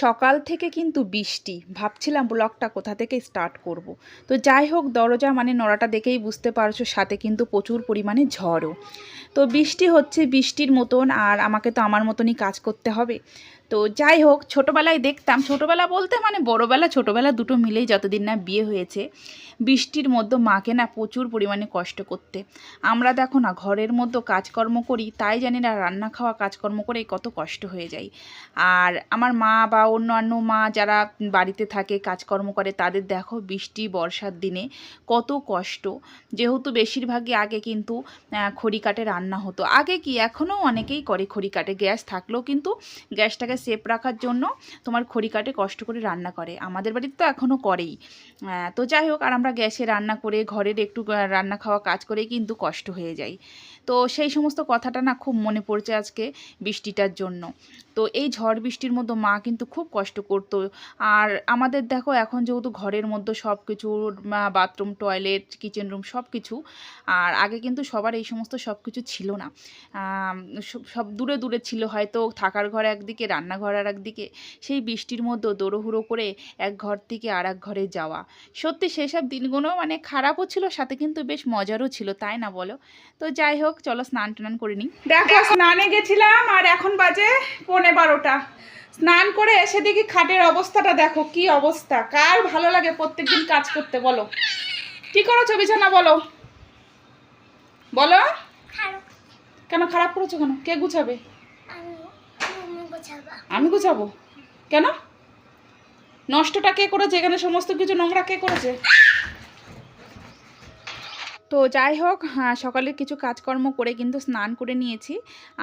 সকাল থেকে কিন্তু বৃষ্টি। ভাবছিলাম ব্লকটা কোথা থেকে স্টার্ট করব। তো যাই হোক, দরজা মানে নড়াটা দেখেই বুঝতে পারছ, সাথে কিন্তু প্রচুর পরিমাণে ঝড়ও। তো বৃষ্টি হচ্ছে বৃষ্টির মতন, আর আমাকে তো আমার মতনই কাজ করতে হবে। তো যাই হোক, ছোটোবেলায় দেখতাম, ছোটোবেলা বলতে মানে বড়োবেলা, ছোটোবেলা দুটো মিলেই যতদিন না বিয়ে হয়েছে, বৃষ্টির মধ্যে মাকে না প্রচুর পরিমাণে কষ্ট করতে। আমরা দেখো না, ঘরের মধ্যে কাজকর্ম করি, তাই জানি না রান্না খাওয়া, কাজকর্ম করে কত কষ্ট হয়ে যায় আর আমার মা বা অন্যান্য মা যারা বাড়িতে থাকে, কাজকর্ম করে, তাদের দেখো বৃষ্টি, বর্ষার দিনে কত কষ্ট। যেহেতু বেশিরভাগই আগে কিন্তু খড়ি কাঠে রান্না হতো। আগে কি, এখনও অনেকেই করে খড়ি কাঠে গ্যাস থাকলেও কিন্তু গ্যাসটাকে সেফ রাখার জন্য তোমার খড়ি কাটে কষ্ট করে রান্না করে। আমাদের বাড়িতে তো এখনও করেই। তো যাই হোক, আর আমরা গ্যাসে রান্না করে, ঘরের একটু রান্না খাওয়া কাজ করে কিন্তু কষ্ট হয়ে যায়। তো সেই সমস্ত কথাটা না খুব মনে পড়ছে আজকে বৃষ্টিটার জন্য। তো এই ঝড় বৃষ্টির মধ্যে মা কিন্তু খুব কষ্ট করতো। আর আমাদের দেখো এখন যেহেতু ঘরের মধ্যে সব কিছু বাথরুম, টয়লেট কিচেন রুম সব কিছু আর আগে কিন্তু সবার এই সমস্ত সব কিছু ছিল না। সব- দূরে দূরে ছিল হয়তো থাকার ঘর একদিকে, রান্নাঘর আর একদিকে। সেই বৃষ্টির মধ্যে দৌড়োহুড়ো করে এক ঘর থেকে আর এক ঘরে যাওয়া। সত্যি সেসব দিনগুলো মানে খারাপও ছিল, সাথে কিন্তু বেশ মজারও ছিল, তাই না বলো? তো যাই হোক চলো স্নান টান করে নিই। দেখো স্নানে গেছিলাম আর এখন বাজে পৌনে বারোটা। স্নান করে এসে দেখি খাটের অবস্থাটা দেখো কি অবস্থা। কার ভালো লাগে প্রত্যেকদিন কাজ করতে বলো। কি করেছ বিছানা বলো। বলো। কেন খারাপ করেছ কেন? কে গুছাবে। আমি গুছাবো? কেন? নষ্টটা কে করেছে? এখানে সমস্ত কিছু নোংরা কে করেছে? তো যাই হোক হ্যাঁ, সকালে কিছু কাজকর্ম করে কিন্তু স্নান করে নিয়েছি।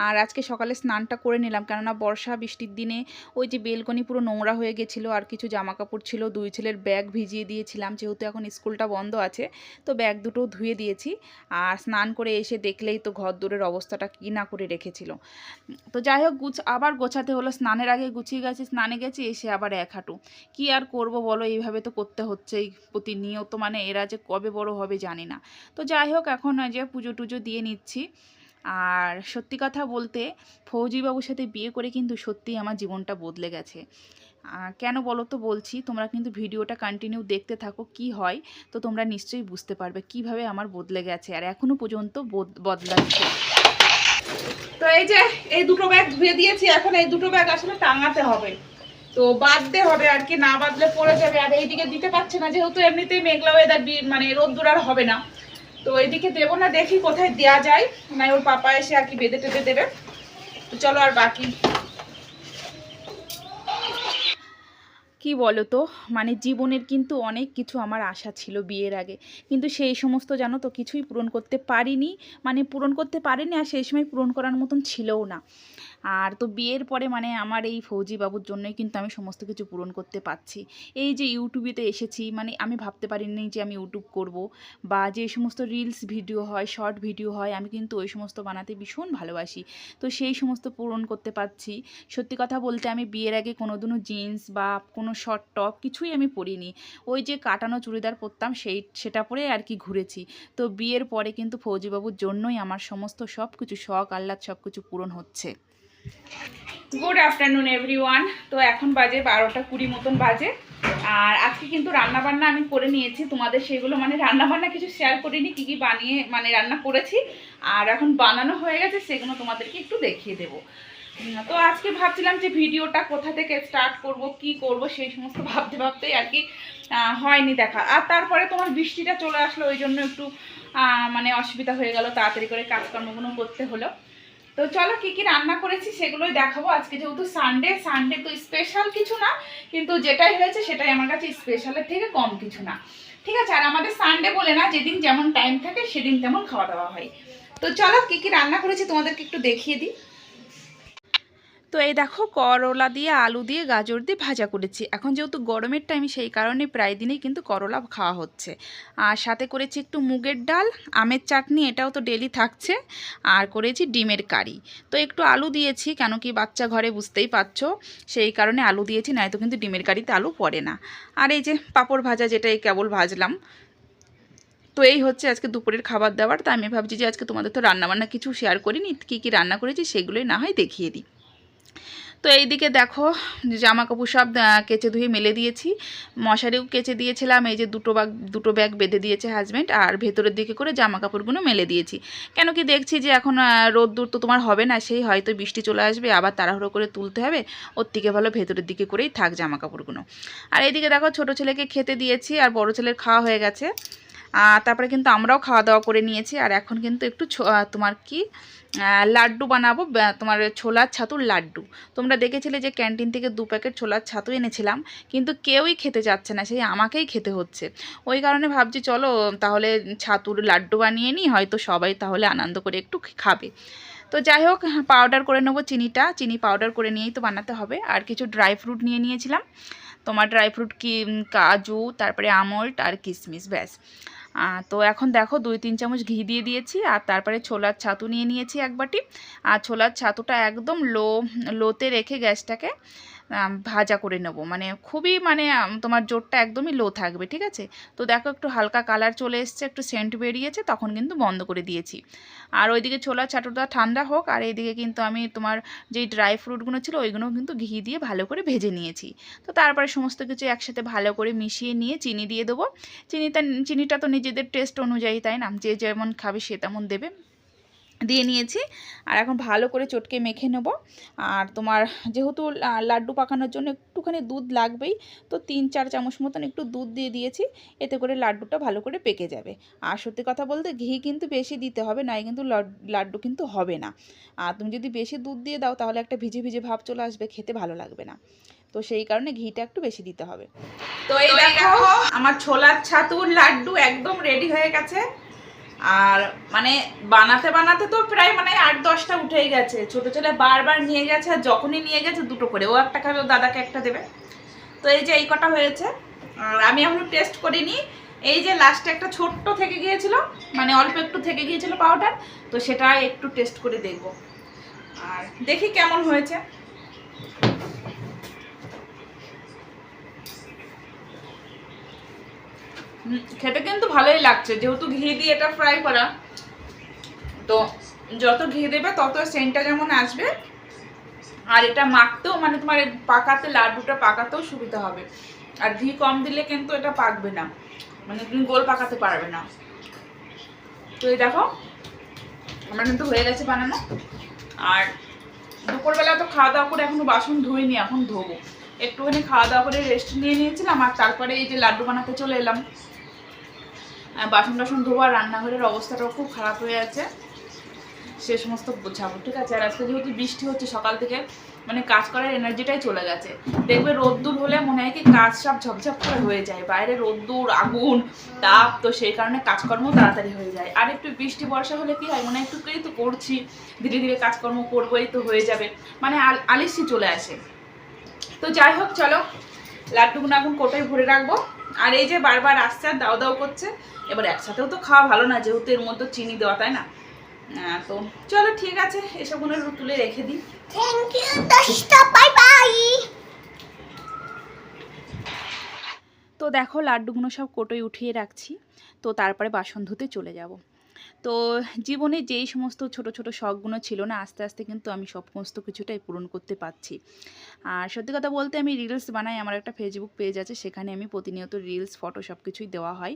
আর আজকে সকালে স্নানটা করে নিলাম। কেননা বর্ষা বৃষ্টির দিনে ওই যে বেলকনি পুরো নোংরা হয়ে গেছিল আর কিছু জামা কাপড় ছিল দুই ছেলের ব্যাগ ভিজিয়ে দিয়েছিলাম যেহেতু এখন স্কুলটা বন্ধ আছে তো ব্যাগ দুটো ধুয়ে দিয়েছি। আর স্নান করে এসে দেখলেই তো ঘর দূরের অবস্থাটা কী না করে রেখেছিল। তো যাই হোক গুছ আবার গোছাতে হলো। স্নানের আগে গুছিয়ে গেছি স্নানে গেছি এসে আবার এক হাঁটু। কী আর করব বলো? এইভাবে তো করতে হচ্ছেই। প্রতিনিয়ত মানে এরা যে কবে বড় হবে জানি না। তো যাই হোক, এখন যে পুজো টুজো দিয়ে নিচ্ছি। আর সত্যি কথা বলতে, ফৌজিবাবুর সাথে বিয়ে করে কিন্তু সত্যিই আমার জীবনটা বদলে গেছে। কেন বলো তো বলছি, তোমরা কিন্তু ভিডিওটা কন্টিনিউ দেখতে থাকো কি হয়, তো তোমরা নিশ্চয়ই বুঝতে পারবে কীভাবে আমার বদলে গেছে, আর এখনও পর্যন্ত বদ- বদলাচ্ছে। তো এই যে, এই দুটো ব্যাগ ধুয়ে দিয়েছি, এখন এই দুটো ব্যাগ আসলে টাঙাতে হবে। তো বাঁধতে হবে আর কি, না বাঁধলে পড়ে যাবে, আর এইদিকে দিতে পারছে না, যেহেতু এমনিতেই মেঘলা ওয়েদার মানে রোদ্দুর আর হবে না। তো এইদিকে দেবো না, দেখি কোথায় দেওয়া যায়। না ওর পাপা এসে আর কি বেঁধে টেঁধে দেবে। তো চলো আর বাকি। কি বলো তো মানে জীবনের কিন্তু অনেক কিছু আমার আশা ছিল বিয়ের আগে। কিন্তু সেই সমস্ত জানো তো, কিছুই পূরণ করতে পারিনি। মানে পূরণ করতে পারিনি আর সেই সময় পূরণ করার মতন ছিলও না। আর তো বিয়ের পরে মানে আমার এই ফৌজি বাবুর জন্যই কিন্তু আমি সমস্ত কিছু পূরণ করতে পারছি। এই যে ইউটিউবেতে এসেছি মানে আমি ভাবতে পারিনি যে আমি ইউটিউব করব বা যে সমস্ত রিলস ভিডিও হয় শর্ট ভিডিও হয়, আমি কিন্তু ওই সমস্ত বানাতে ভীষণ ভালোবাসি। তো সেই সমস্ত পূরণ করতে পারছি। সত্যি কথা বলতে আমি বিয়ের আগে কোনোদিনও জিন্স বা কোনো শর্ট টপ কিছুই আমি পরিনি। ওই যে কাটানো চুড়িদার পরতাম সেই, সেটা পরে আর কি ঘুরেছি। তো বিয়ের পরে কিন্তু ফৌজিবাবুর জন্যই আমার সমস্ত সব কিছু শখ, আহ্লাদ সব কিছু পূরণ হচ্ছে। গুড আফটারনুন এভরিওয়ান তো এখন বাজে বারোটা কুড়ি মতন বাজে। আর আজকে কিন্তু রান্না বান্না আমি করে নিয়েছি। তোমাদের সেগুলো মানে রান্না বান্না কিছু শেয়ার করিনি, কি কি বানিয়ে মানে রান্না করেছি। আর এখন বানানো হয়ে গেছে, সেগুলো তোমাদেরকে একটু দেখিয়ে দেবো। তো আজকে ভাবছিলাম যে ভিডিওটা কোথা থেকে স্টার্ট করব, কি করব, সেই সমস্ত ভাবতে ভাবতেই আর কি হয়নি দেখা। আর তারপরে তোমার বৃষ্টিটা চলে আসলো, ওই জন্য একটু মানে অসুবিধা হয়ে গেল, তাড়াতাড়ি করে কাজকর্মগুলো করতে হলো। তো চলো কি কি রান্না করেছি সেগুলোই দেখাবো। আজকে যেহেতু সানডে সানডে তো স্পেশাল কিছু না, কিন্তু যেটাই হয়েছে সেটাই আমার কাছে স্পেশালের থেকে কম কিছু না। ঠিক আছে, আর আমাদের সানডে বলে না, যেদিন যেমন টাইম থাকে সেদিন তেমন খাওয়া দাওয়া হয়। তো চলো কি কি রান্না করেছি তোমাদেরকে একটু দেখিয়ে দিই। তো এই দেখো, করলা দিয়ে আলু দিয়ে গাজর দিয়ে ভাজা করেছি। এখন যেহেতু গরমের টাইম সেই কারণে প্রায় দিনেই কিন্তু করলা খাওয়া হচ্ছে। আর সাথে করেছি একটু মুগের ডাল, আমের চাটনি, এটাও তো ডেলি থাকছে। আর করেছি ডিমের কারি। তো একটু আলু দিয়েছি, কেন কি বাচ্চা ঘরে বুঝতেই পারছ, সেই কারণে আলু দিয়েছি, নয়তো কিন্তু ডিমের কারিতে আলু পড়ে না। আর এই যে পাঁপড় ভাজা যেটা এই কেবল ভাজলাম। তো এই হচ্ছে আজকে দুপুরের খাবার দাবার। তা আমি ভাবছি যে আজকে তোমাদের তো রান্নাবান্না কিছু শেয়ার করিনি, কী কী রান্না করেছি সেগুলোই না হয় দেখিয়ে দিই। তো এইদিকে দেখো জামা কাপড় সব কেচে ধুয়ে মেলে দিয়েছি। মশারিও কেচে দিয়েছিলাম, এই যে দুটো ব্যাগ দুটো ব্যাগ বেঁধে দিয়েছে হাজব্যান্ড আর ভেতরের দিকে করে জামা কাপড়গুলো মেলে দিয়েছি। কেন কি দেখছি যে এখন রোদ্দুর তো তোমার হবে না, সেই হয়তো বৃষ্টি চলে আসবে, আবার তাড়াহুড়ো করে তুলতে হবে, ওর থেকে ভালো ভেতরের দিকে করেই থাক জামা কাপড়গুলো আর এইদিকে দেখো, ছোটো ছেলেকে খেতে দিয়েছি, আর বড় ছেলের খাওয়া হয়ে গেছে। তারপরে কিন্তু আমরাও খাওয়া দাওয়া করে নিয়েছি। আর এখন কিন্তু একটু তোমার কি লাড্ডু বানাবো তোমার ছোলার ছাতুর লাড্ডু। তোমরা দেখেছিলে যে ক্যান্টিন থেকে দু প্যাকেট ছোলার ছাতু এনেছিলাম, কিন্তু কেউই খেতে চাচ্ছে না, সেই আমাকেই খেতে হচ্ছে। ওই কারণে ভাবছি চলো তাহলে ছাতুর লাড্ডু বানিয়ে নিই, হয়তো সবাই তাহলে আনন্দ করে একটু খাবে। তো যাই হোক পাউডার করে নেব চিনিটা। চিনি পাউডার করে নিয়েই তো বানাতে হবে। আর কিছু ড্রাই ফ্রুট নিয়ে নিয়েছিলাম। তোমার ড্রাই ফ্রুট কি কাজু, তারপরে আমল্ড আর কিশমিশ ব্যাস। তো এখন দেখো দুই তিন চামচ ঘি দিয়ে দিয়েছি, আর তারপরে ছোলার ছাতু নিয়ে নিয়েছি এক বাটি। আর ছোলার ছাতুটা একদম লো, লোতে রেখে গ্যাসটাকে ভাজা করে নেব। মানে খুবই মানে তোমার জোরটা একদমই লো থাকবে, ঠিক আছে? তো দেখো একটু হালকা কালার চলে এসছে, একটু সেন্ট বেরিয়েছে, তখন কিন্তু বন্ধ করে দিয়েছি। আর ওইদিকে ছোলা ছাতুটা ঠান্ডা হোক, আর এইদিকে কিন্তু আমি তোমার যেই ড্রাই ফ্রুটগুলো ছিল ওইগুলো কিন্তু ঘি দিয়ে ভালো করে ভেজে নিয়েছি। তো তারপরে সমস্ত কিছু একসাথে ভালো করে মিশিয়ে নিয়ে চিনি দিয়ে দেবো। চিনিটা চিনিটা তো নিজেদের টেস্ট অনুযায়ী, তাই না? যে যেমন খাবে সে তেমন দেবে। দিয়ে নিয়েছি। আর এখন ভালো করে চটকে মেখে নেব। আর তোমার যেহেতু লাড্ডু পাকানোর জন্য একটুখানি দুধ লাগবেই তো তিন চার চামচ মতন একটু দুধ দিয়ে দিয়েছি। এতে করে লাড্ডুটা ভালো করে পেকে যাবে। আর সত্যি কথা বলতে ঘি কিন্তু বেশি দিতে হবে নয় কিন্তু লাড- লাড্ডু কিন্তু হবে না। আর তুমি যদি বেশি দুধ দিয়ে দাও তাহলে একটা ভিজে ভিজে ভাব চলে আসবে খেতে ভালো লাগবে না। তো সেই কারণে ঘিটা একটু বেশি দিতে হবে। তো এই দেখো আমার ছোলার ছাতুর লাড্ডু একদম রেডি হয়ে গেছে। আর মানে বানাতে বানাতে তো প্রায় মানে আট দশটা উঠেই গেছে। ছোট ছেলে বারবার নিয়ে গেছে আর যখনই নিয়ে গেছে দুটো করে। ও একটা খাবে, ও দাদাকে একটা দেবে। তো এই যে এই কটা হয়েছে। আর আমি এখনও টেস্ট করিনি। এই যে লাস্টে একটা ছোট্ট থেকে গিয়েছিল মানে অল্প একটু থেকে গিয়েছিল পাউডার তো সেটা একটু টেস্ট করে দেখব। আর দেখি কেমন হয়েছে। খেতে কিন্তু ভালোই লাগছে। যেহেতু ঘি দিয়ে এটা ফ্রাই করা, তো যত ঘি দেবে তত সেন্টটা যেমন আসবে। আর এটা মাখতেও মানে তোমার পাকাতে, লাড্ডুটা পাকাতেও সুবিধা হবে। আর ঘি কম দিলে কিন্তু এটা পাকবে না। মানে তুমি গোল পাকাতে পারবে না। তো এই দেখো, আমার কিন্তু হয়ে গেছে বানানো। আর দুপুরবেলা তো খাওয়া দাওয়া করে এখনও বাসন ধুইনি, এখন ধোবো। একটুখানি খাওয়া দাওয়া করে রেস্ট নিয়ে নিয়েছিলাম, আর তারপরে এই যে লাড্ডু বানাতে চলে এলাম। বাসন টাসন ধোবো আর রান্নাঘরের অবস্থাটাও খুব খারাপ হয়ে আছে। সে সমস্ত বোঝাবো, ঠিক আছে? আর আজকে যেহেতু বৃষ্টি হচ্ছে সকাল থেকে মানে কাজ করার এনার্জিটাই চলে গেছে। দেখবে রোদ্দুর হলে মনে হয় কি কাজ সব ঝপঝপ করে হয়ে যায়। বাইরে রোদ্দুর, আগুন, তাপ, তো সেই কারণে কাজকর্ম তাড়াতাড়ি হয়ে যায়। আর একটু বৃষ্টি, বর্ষা হলে কি হয়, মনে একটু তো করছি, ধীরে ধীরে কাজকর্ম করবোই তো হয়ে যাবে। মানে আল আলিসি চলে আসে। তো যাই হোক, চলো, লাড্ডুগুলো এখন কোটায় ভরে রাখব। আর এই যে বারবার আসছে আর দাও দাও করছে এবার একসাথেও তো খাওয়া ভালো না যেহেতু এর মধ্যে চিনি দেওয়া তাই না? তো চলো ঠিক আছে এসবগুলো তুলে রেখে দিই। থ্যাংক ইউ দশটা বাই বাই তো দেখো লাড্ডুগুলো সব কোটোয় উঠিয়ে রাখছি তো তারপরে বাসন ধুতে চলে যাব। তো জীবনে যেই সমস্ত ছোট ছোট শখগুলো ছিল না, আস্তে আস্তে কিন্তু আমি সমস্ত কিছুটাই পূরণ করতে পারছি। আর সত্যি কথা বলতে আমি রিলস বানাই, আমার একটা ফেসবুক পেজ আছে, সেখানে আমি প্রতিনিয়ত রিলস ফটো সব কিছুই দেওয়া হয়।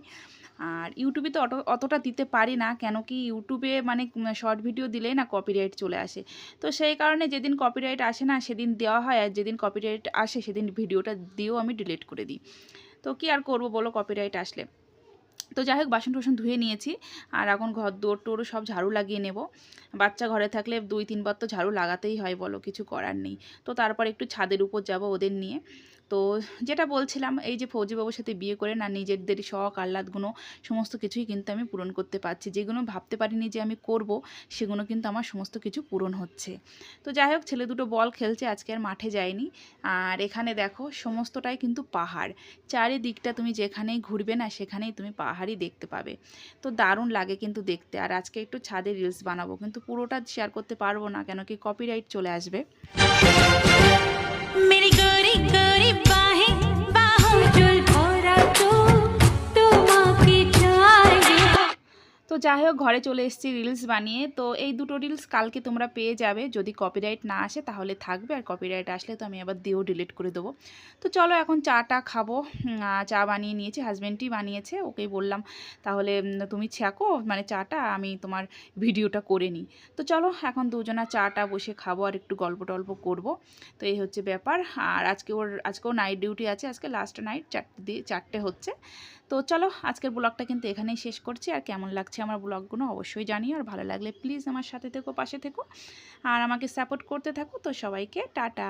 আর ইউটিউবে তো অত অতটা দিতে পারি না, কেন কি ইউটিউবে মানে শর্ট ভিডিও দিলেই না কপিরাইট চলে আসে। তো সেই কারণে যেদিন কপিরাইট আসে না, সেদিন দেওয়া হয়, আর যেদিন কপিরাইট আসে, সেদিন ভিডিওটা দিয়েও আমি ডিলিট করে দিই। তো কি আর করব বলো কপিরাইট আসলে? তো যাই হোক, বাসন টাসন ধুয়ে নিয়েছি। আর এখন ঘর দৌড় টোড় সব ঝাড়ু লাগিয়ে নেব। বাচ্চা ঘরে থাকলে দুই তিনবার তো ঝাড়ু লাগাতেই হয় বলো, কিছু করার নেই। তো তারপর একটু ছাদের উপর যাব ওদের নিয়ে। তো যেটা বলছিলাম, এই যে ফৌজিবাবুর সাথে বিয়ে করে না নিজেদের শখ আহ্লাদগুলো সমস্ত কিছুই কিন্তু আমি পূরণ করতে পারছি। যেগুলো ভাবতে পারিনি যে আমি করব, সেগুলো কিন্তু আমার সমস্ত কিছু পূরণ হচ্ছে। তো যাই হোক, ছেলে দুটো বল খেলছে, আজকে আর মাঠে যায়নি। আর এখানে দেখো, সমস্তটাই কিন্তু পাহাড়। চারিদিকটা তুমি যেখানেই ঘুরবে না, সেখানেই তুমি পাহাড়ই দেখতে পাবে। তো দারুণ লাগে কিন্তু দেখতে। আর আজকে একটু ছাদে রিলস বানাবো, কিন্তু পুরোটা শেয়ার করতে পারব না, কেন কি কপিরাইট চলে আসবে। मेरी गोरी गोरी बाहें बाहों चुल তো যাই হোক ঘরে চলে এসেছি রিলস বানিয়ে। তো এই দুটো রিলস কালকে তোমরা পেয়ে যাবে। যদি কপিরাইট না আসে তাহলে থাকবে। আর কপিরাইট আসলে তো আমি আবার দিয়েও ডিলিট করে দেবো। তো চলো এখন চাটা খাব। চা বানিয়ে নিয়েছি। হাজব্যান্ডই বানিয়েছে। ওকেই বললাম, তাহলে তুমি ছাকো মানে চাটা, আমি তোমার ভিডিওটা করে নিই। তো চলো, এখন দুজনা চাটা বসে খাব আর একটু গল্প টল্প করব। তো এই হচ্ছে ব্যাপার। আর আজকে ওর, আজকেও নাইট ডিউটি আছে। আজকে লাস্ট নাইট চারটে দিয়ে, চারটে হচ্ছে। তো চলো আজকের ব্লগটা কিন্তু এখানেই শেষ করছি। আর কেমন লাগছে আমার ব্লগগুলো অবশ্যই জানিও। আর ভালো লাগলে প্লিজ আমার সাথে থেকো, পাশে থেকো। আর আমাকে সাপোর্ট করতে থাকো। তো সবাইকে টাটা।